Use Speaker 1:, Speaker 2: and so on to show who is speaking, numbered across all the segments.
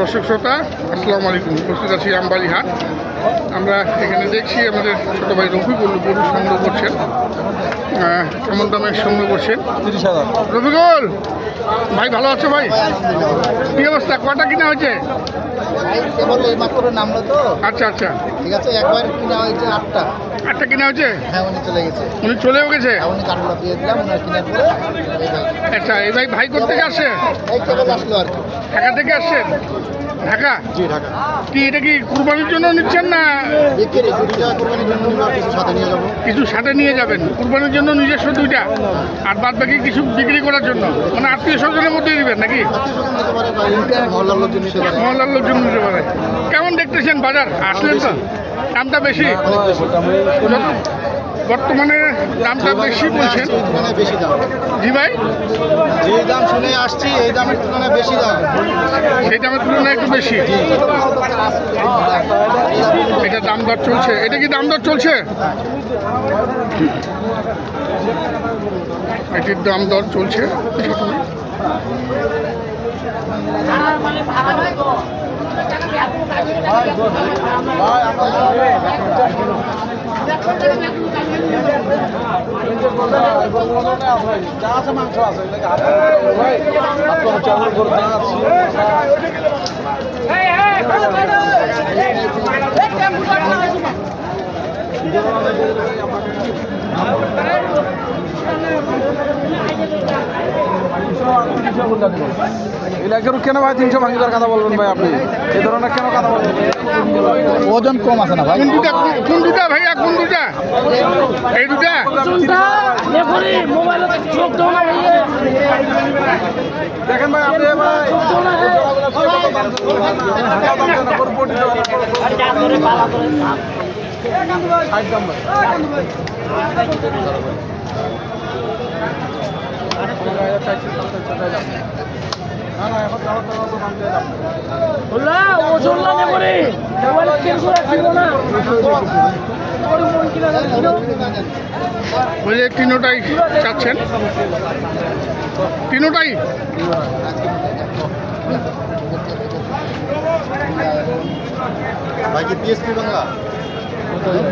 Speaker 1: দর্শক শ্রোতা আসসালামু আলাইকুম। উপস্থিত আছি আমবাড়ি হাট আমরা এখানে দেখছি আমাদের ছোট ভাই রফিকুল গরু সংগ্রহ করছেন। কেমন দামের সংগ্রহ করছেন?
Speaker 2: তিরিশ হাজার।
Speaker 1: রফিকুল ভাই ভালো আছো ভাই? কি অবস্থা? কটা কিনা হয়েছে? আচ্ছা আচ্ছা।
Speaker 3: ঠিক আছে একবার কিনা হয়েছে আটটা।
Speaker 1: আটটা কিনা হয়েছে?
Speaker 3: হ্যাঁ উনি চলে গেছে।
Speaker 1: উনি চলেও গেছে?
Speaker 3: হ্যাঁ, উনি কাঠগুলো দিয়ে দিলাম ওনার কিনার পরে
Speaker 1: আচ্ছা এই ভাই ভাই আসছে?
Speaker 3: এই কেবল আসলো আর
Speaker 1: ঢাকা থেকে আসছেন ঢাকা?
Speaker 3: জি ঢাকা।
Speaker 1: কি এটা কি কুরবানির জন্য নিচ্ছেন না
Speaker 3: বিক্রি জন্য কিছু সাথে নিয়ে যাব।
Speaker 1: কিছু সাথে নিয়ে যাবেন? কুরবানির জন্য নিজস্ব দুইটা? আর বাদ বাকি কিছু বিক্রি করার জন্য? মানে আত্মীয় স্বজনের মধ্যে দিবেন নাকি?
Speaker 3: মহল্লার লোকজন নিতে পারে।
Speaker 1: কেমন দেখতেছেন বাজার? আসলেন তো? দামটা বেশি? বর্তমানে দামটা বেশি বলছেন
Speaker 3: বেশি দাম।
Speaker 1: জি ভাই?
Speaker 3: যে দাম শুনে আসছি এই দামের তুলনায় বেশি দাম।
Speaker 1: সেই দামের তুলনায় একটু বেশি? এটা দাম দর চলছে। এটা কি দাম দর চলছে? এটির দাম দর চলছে।
Speaker 2: মাংস আছে এলাকার কেন ভাই তিনশো ভাঙিবার কথা বলবেন ভাই আপনি এই ধরনের কেন কথা বলবেন
Speaker 3: ওজন কম আছে না ভাই
Speaker 1: কোন দুটা কোন দুটা ভাইয়া কোন দুটা এই দুটা
Speaker 2: দেখেন ভাই আপনি ভাই ষাট দাম ভাই না না এখন যাওয়ার তো অত দাম দিয়ে দাম
Speaker 1: ওই যে তিনোটাই চাচ্ছেন তিনোটাই
Speaker 3: পিএসপি বাংলা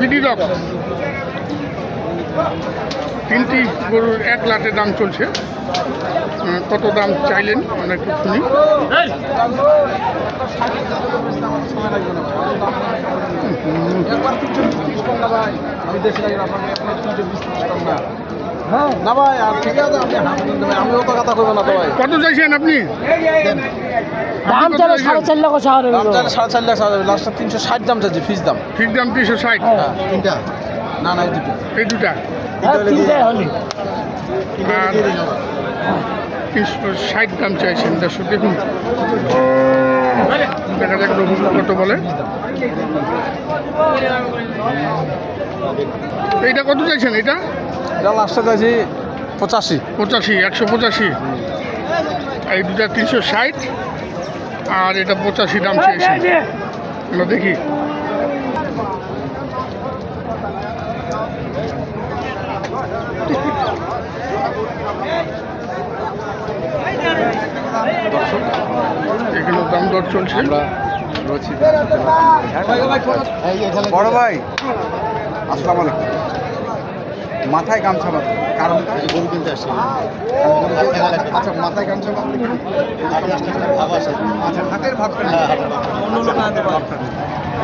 Speaker 1: বিডি ডক তিনটি গরুর এক লাটে দাম চলছে। কত দাম চাইলেন? আমরা একটু শুনি।
Speaker 2: হ্যাঁ না ভাই আর ঠিক আছে আপনি হাত দিন ভাই আমিও তো কথা কইব না
Speaker 1: কত চাইছেন আপনি?
Speaker 4: দাম চলে সাড়ে চার
Speaker 2: দাম সাড়ে চার লাখ লাস্টটা তিনশো ষাট দাম চাইছে ফিস দাম।
Speaker 1: ঠিক দাম তিনশো ষাট।
Speaker 2: হ্যাঁ
Speaker 3: তিনটা।
Speaker 2: না না এই দুটো।
Speaker 1: এই দুটা? আর তিনশো ষাট দাম চাইছেন দর্শক দেখুন। দেখা যাক রঘুপুর কত বলে। এইটা কত চাইছেন এটা
Speaker 2: এটা লাস্টটা চাইছি পঁচাশি।
Speaker 1: পঁচাশি একশো পঁচাশি। এই দুটা তিনশো ষাট। আর এটা পঁচাশি দাম চেয়েছে আমরা দেখি। এখানে দাম দর চলছে।
Speaker 2: বড় ভাই আসসালামু আলাইকুম। মাথায় গামছা বাঁধো কারণ
Speaker 3: গরু কিনতে আসছি। আচ্ছা মাথায় গামছা আসে
Speaker 2: আচ্ছা হাতের
Speaker 3: হ্যাঁ।
Speaker 2: অন্য লোক পারবে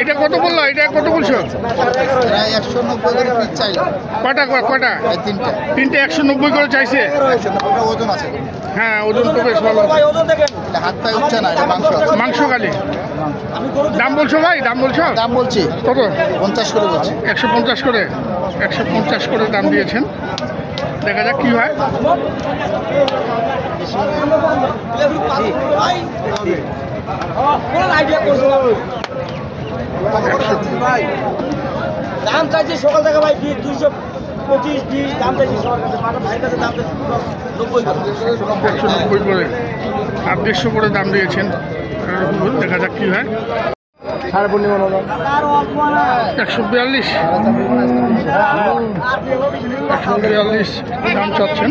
Speaker 1: এটা কত বলল? এটা কত বলছো?
Speaker 3: একশো নব্বই করে পিস চাইলো
Speaker 1: কটা কটা?
Speaker 3: এই তিনটা
Speaker 1: তিনটে একশো নব্বই করে চাইছে?
Speaker 3: ওজন আছে
Speaker 1: হ্যাঁ ওজন তো বেশ ভালো
Speaker 3: এটা হাত পায়ে উঠছে না মাংস আছে।
Speaker 1: মাংস খালি? দাম বলছো ভাই? দাম বলছো?
Speaker 3: দাম বলছি।
Speaker 1: কত?
Speaker 3: পঞ্চাশ করে বলছি।
Speaker 1: একশো পঞ্চাশ করে একশো পঞ্চাশ করে দাম দিয়েছেন। দেখা যাক কি হয়।
Speaker 2: আইডিয়া ভাই দাম চাইছি সকাল থেকে ভাই দুইশো পঁচিশ বিশ দাম চাইছি সবার কাছে ভাইয়ের কাছে দাম চাইছি নব্বই।
Speaker 1: একশো নব্বই করে আর দেড়শো করে দাম দিয়েছেন। দেখা যাক কি হয়।
Speaker 3: সাড়ে পূর্ণিমা
Speaker 1: একশো বিয়াল্লিশ। একশো বিয়াল্লিশ দাম চাচ্ছেন।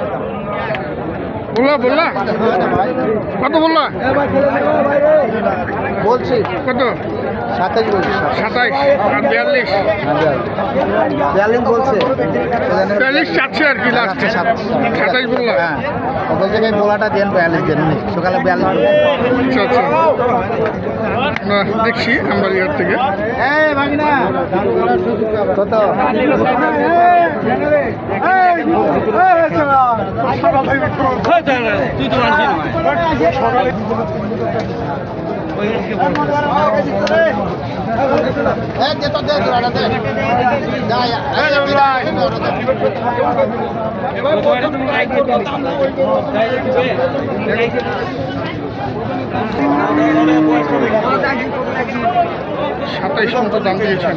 Speaker 1: বললা বললা। কত বললা?
Speaker 3: বলছি।
Speaker 1: কত?
Speaker 3: বলছি।
Speaker 1: সাতাইশ। আর বিয়াল্লিশ?
Speaker 3: বিয়াল্লিশ। বলছে।
Speaker 1: বিয়াল্লিশ চাচ্ছে আর কি লাস্টে সাতাইশ বললা?
Speaker 3: হ্যাঁ। দেন বিয়াল্লিশ দেন সকালে বিয়াল্লিশ
Speaker 1: আচ্ছা আচ্ছা। আমরা দেখছি আমবাড়িহাট থেকে।
Speaker 3: কত
Speaker 1: সাতাইশ মতো দাম দিয়েছেন।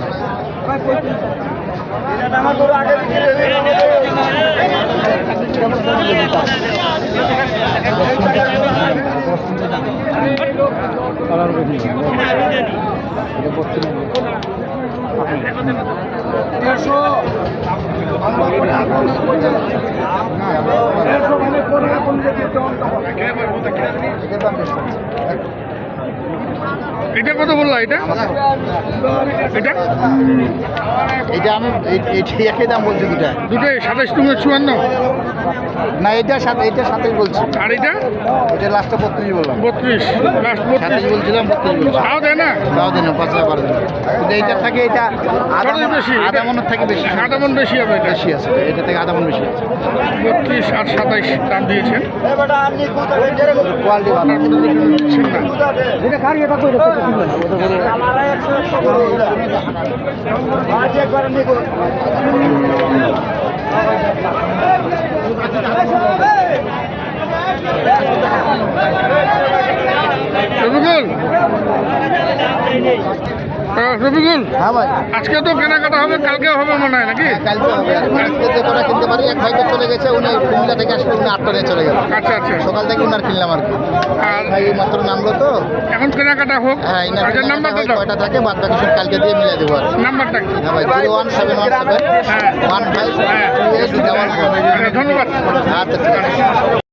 Speaker 1: দেড়শো। মানে পনেরো পনেরো এটা কত বললা এটা? এটা?
Speaker 3: এটা আমি একই দাম বলছি দুটা।
Speaker 1: দুটোই সাতাইশ তুমি চুয়ান্ন।
Speaker 3: না এটা সাথে এটা সাথে বলছি।
Speaker 1: আর এটা?
Speaker 3: এটা লাস্টে বত্রিশ বললাম।
Speaker 1: বত্রিশ। লাস্ট বত্রিশ।
Speaker 3: বলছিলাম বত্রিশ বলছি।
Speaker 1: তাও দেয় না?
Speaker 3: তাও দিন পাঁচ হাজার বারো কিন্তু এইটার থেকে এটা আধা
Speaker 1: বেশি।
Speaker 3: আধা মনের থেকে বেশি।
Speaker 1: আধা মন বেশি হবে
Speaker 3: বেশি আছে এটা থেকে আধা মন বেশি আছে।
Speaker 1: বত্রিশ আর সাতাইশ দাম দিয়েছেন। না রবিকুল রবিকুল
Speaker 3: হ্যাঁ ভাই।
Speaker 1: আজকে তো কেনাকাটা হবে কালকে হবে মনে হয় নাকি?
Speaker 3: কালকে হবে। আজকে যে কটা কিনতে পারি এক ভাই তো চলে গেছে উনি কুমিল্লা থেকে আসলে উনি আটটা চলে গেল।
Speaker 1: আচ্ছা আচ্ছা।
Speaker 3: সকাল থেকে উনার কিনলাম আর কি। ভাই মাত্র নামলো তো।
Speaker 1: এখন কেনাকাটা হোক।
Speaker 3: হ্যাঁ ইনার
Speaker 1: আচ্ছা নাম্বারটা দাও
Speaker 3: কয়টা? থাকে বাদ বাকি সব কালকে দিয়ে মিলিয়ে দেবো আর
Speaker 1: নাম্বারটা
Speaker 3: হ্যাঁ ভাই zero one seven one seven.
Speaker 1: হ্যাঁ।
Speaker 3: One five.
Speaker 1: হ্যাঁ।
Speaker 3: ডাবল
Speaker 1: ধন্যবাদ।
Speaker 3: আচ্ছা ঠিক আছে।